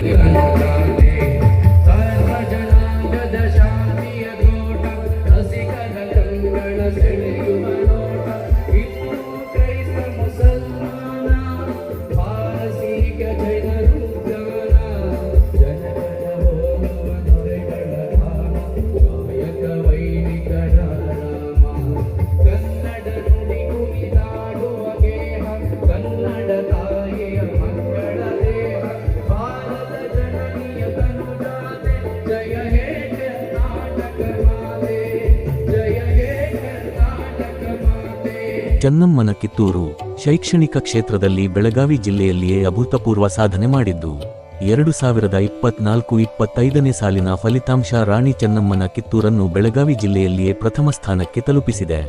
ಕಬೀರ ಸರ್ವ ಜನಾಂಗದ ಶಾಂತಿಯ ತೋಟ ರಸಿಕರ ಕಂಗಳ ಸೆಳೆಯುವ ಚೆನ್ನಮ್ಮನ ಕಿತ್ತೂರು ಶೈಕ್ಷಣಿಕ ಕ್ಷೇತ್ರದಲ್ಲಿ ಬೆಳಗಾವಿ ಜಿಲ್ಲೆಯಲ್ಲಿಯೇ ಅಭೂತಪೂರ್ವ ಸಾಧನೆ ಮಾಡಿದ್ದು, ಎರಡು ಸಾವಿರದ ಇಪ್ಪತ್ನಾಲ್ಕು ಇಪ್ಪತ್ತೈದನೇ ಸಾಲಿನ ಫಲಿತಾಂಶ ರಾಣಿ ಚೆನ್ನಮ್ಮನ ಕಿತ್ತೂರನ್ನು ಬೆಳಗಾವಿ ಜಿಲ್ಲೆಯಲ್ಲಿಯೇ ಪ್ರಥಮ ಸ್ಥಾನಕ್ಕೆ ತಲುಪಿಸಿದೆ.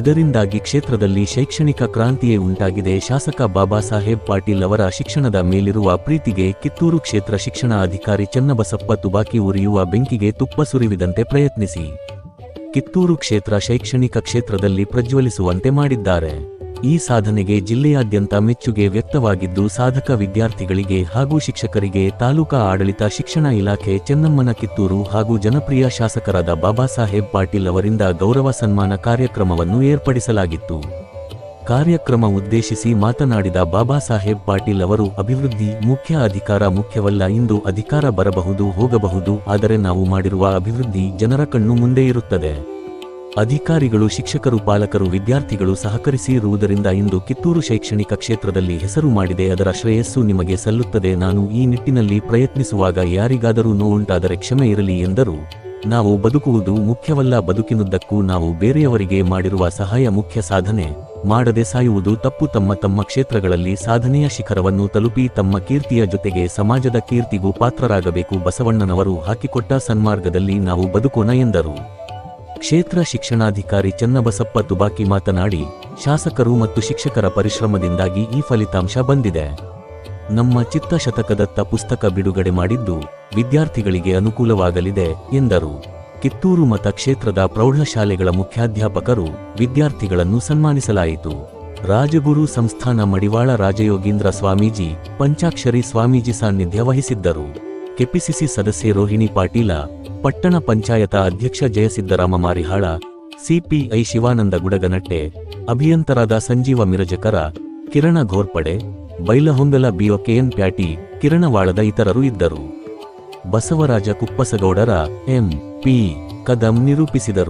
ಇದರಿಂದಾಗಿ ಕ್ಷೇತ್ರದಲ್ಲಿ ಶೈಕ್ಷಣಿಕ ಕ್ರಾಂತಿಯೇ ಉಂಟಾಗಿದೆ. ಶಾಸಕ ಬಾಬಾ ಸಾಹೇಬ್ ಪಾಟೀಲ್ ಅವರ ಶಿಕ್ಷಣದ ಮೇಲಿರುವ ಪ್ರೀತಿಗೆ ಕಿತ್ತೂರು ಕ್ಷೇತ್ರ ಶಿಕ್ಷಣ ಅಧಿಕಾರಿ ಚನ್ನಬಸಪ್ಪ ತುಬಾಕಿ ಉರಿಯುವ ಬೆಂಕಿಗೆ ತುಪ್ಪ ಸುರಿವಿದಂತೆ ಪ್ರಯತ್ನಿಸಿ. ಕಿತ್ತೂರು ಕ್ಷೇತ್ರ ಶೈಕ್ಷಣಿಕ ಕ್ಷೇತ್ರದಲ್ಲಿ ಪ್ರಜ್ವಲಿಸುವಂತೆ ಮಾಡಿದ್ದಾರೆ. ಈ ಸಾಧನೆಗೆ ಜಿಲ್ಲೆಯಾದ್ಯಂತ ಮೆಚ್ಚುಗೆ ವ್ಯಕ್ತವಾಗಿದ್ದು ಸಾಧಕ ವಿದ್ಯಾರ್ಥಿಗಳಿಗೆ ಹಾಗೂ ಶಿಕ್ಷಕರಿಗೆ ತಾಲೂಕಾ ಆಡಳಿತ ಶಿಕ್ಷಣ ಇಲಾಖೆ ಚೆನ್ನಮ್ಮನ ಕಿತ್ತೂರು ಹಾಗೂ ಜನಪ್ರಿಯ ಶಾಸಕರಾದ ಬಾಬಾ ಸಾಹೇಬ್ ಪಾಟೀಲ್ ಅವರಿಂದ ಗೌರವ ಸನ್ಮಾನ ಕಾರ್ಯಕ್ರಮವನ್ನು ಏರ್ಪಡಿಸಲಾಗಿತ್ತು. ಕಾರ್ಯಕ್ರಮ ಉದ್ದೇಶಿಸಿ ಮಾತನಾಡಿದ ಬಾಬಾ ಸಾಹೇಬ್ ಪಾಟೀಲ್ ಅವರು, ಅಭಿವೃದ್ಧಿ ಮುಖ್ಯ ಅಧಿಕಾರ ಮುಖ್ಯವಲ್ಲ, ಇಂದು ಅಧಿಕಾರ ಬರಬಹುದು, ಹೋಗಬಹುದು, ಆದರೆ ನಾವು ಮಾಡಿರುವ ಅಭಿವೃದ್ಧಿ ಜನರ ಕಣ್ಣು ಮುಂದೆ ಇರುತ್ತದೆ. ಅಧಿಕಾರಿಗಳು, ಶಿಕ್ಷಕರು, ಪಾಲಕರು, ವಿದ್ಯಾರ್ಥಿಗಳು ಸಹಕರಿಸಿ ಇರುವುದರಿಂದ ಇಂದು ಕಿತ್ತೂರು ಶೈಕ್ಷಣಿಕ ಕ್ಷೇತ್ರದಲ್ಲಿ ಹೆಸರು ಮಾಡಿದೆ, ಅದರ ಶ್ರೇಯಸ್ಸು ನಿಮಗೆ ಸಲ್ಲುತ್ತದೆ, ನಾನು ಈ ನಿಟ್ಟಿನಲ್ಲಿ ಪ್ರಯತ್ನಿಸುವಾಗ ಯಾರಿಗಾದರೂ ನೋವುಂಟಾದರೆ ಕ್ಷಮೆ ಇರಲಿ ಎಂದರು. ನಾವು ಬದುಕುವುದು ಮುಖ್ಯವಲ್ಲ, ಬದುಕಿನುದ್ದಕ್ಕೂ ನಾವು ಬೇರೆಯವರಿಗೆ ಮಾಡಿರುವ ಸಹಾಯ ಮುಖ್ಯ ಸಾಧನೆ. ಮಾಡದೆ ಸಾಯುವುದು ತಪ್ಪು. ತಮ್ಮ ತಮ್ಮ ಕ್ಷೇತ್ರಗಳಲ್ಲಿ ಸಾಧನೆಯ ಶಿಖರವನ್ನು ತಲುಪಿ ತಮ್ಮ ಕೀರ್ತಿಯ ಜೊತೆಗೆ ಸಮಾಜದ ಕೀರ್ತಿಗೂ ಪಾತ್ರರಾಗಬೇಕು. ಬಸವಣ್ಣನವರು ಹಾಕಿಕೊಟ್ಟ ಸನ್ಮಾರ್ಗದಲ್ಲಿ ನಾವು ಬದುಕೋಣ ಎಂದರು. ಕ್ಷೇತ್ರ ಶಿಕ್ಷಣಾಧಿಕಾರಿ ಚನ್ನಬಸಪ್ಪ ತುಬಾಕಿ ಮಾತನಾಡಿ, ಶಾಸಕರು ಮತ್ತು ಶಿಕ್ಷಕರ ಪರಿಶ್ರಮದಿಂದಾಗಿ ಈ ಫಲಿತಾಂಶ ಬಂದಿದೆ. ನಮ್ಮ ಚಿತ್ತ ಶತಕದತ್ತ ಪುಸ್ತಕ ಬಿಡುಗಡೆ ಮಾಡಿದ್ದು ವಿದ್ಯಾರ್ಥಿಗಳಿಗೆ ಅನುಕೂಲವಾಗಲಿದೆ, ಎಂದರು. ಕಿತ್ತೂರು ಮತ ಕ್ಷೇತ್ರದ ಪ್ರೌಢಶಾಲೆಗಳ ಮುಖ್ಯಾಧ್ಯಾಪಕರು ವಿದ್ಯಾರ್ಥಿಗಳನ್ನು ಸನ್ಮಾನಿಸಲಾಯಿತು. ರಾಜಗುರು ಸಂಸ್ಥಾನ ಮಡಿವಾಳ ರಾಜಯೋಗೀಂದ್ರ ಸ್ವಾಮೀಜಿ, ಪಂಚಾಕ್ಷರಿ ಸ್ವಾಮೀಜಿ ಸಾನ್ನಿಧ್ಯ ವಹಿಸಿದ್ದರು. ಕೆಪಿಸಿಸಿ ಸದಸ್ಯೆ ರೋಹಿಣಿ ಪಾಟೀಲ, ಪಟ್ಟಣ ಪಂಚಾಯತ ಅಧ್ಯಕ್ಷ ಜಯಸಿದ್ದರಾಮ ಮಾರಿಹಾಳ, ಸಿಪಿಐ ಶಿವಾನಂದ ಗುಡಗನಟ್ಟೆ, ಅಭಿಯಂತರಾದ ಸಂಜೀವ ಮಿರಜಕರ, ಕಿರಣ ಘೋರ್ಪಡೆ, ಬೈಲಹೊಂಗಲ ಬಿಒ ಕೆಎನ್ ಪ್ಯಾಟಿ, ಕಿರಣವಾಳದ ಇತರರು ಇದ್ದರು. ಬಸವರಾಜ ಕುಪ್ಪಸಗೌಡರ ಎಂ. ಪಿ ಕದಂ ನಿರೂಪಿಸಿದರು.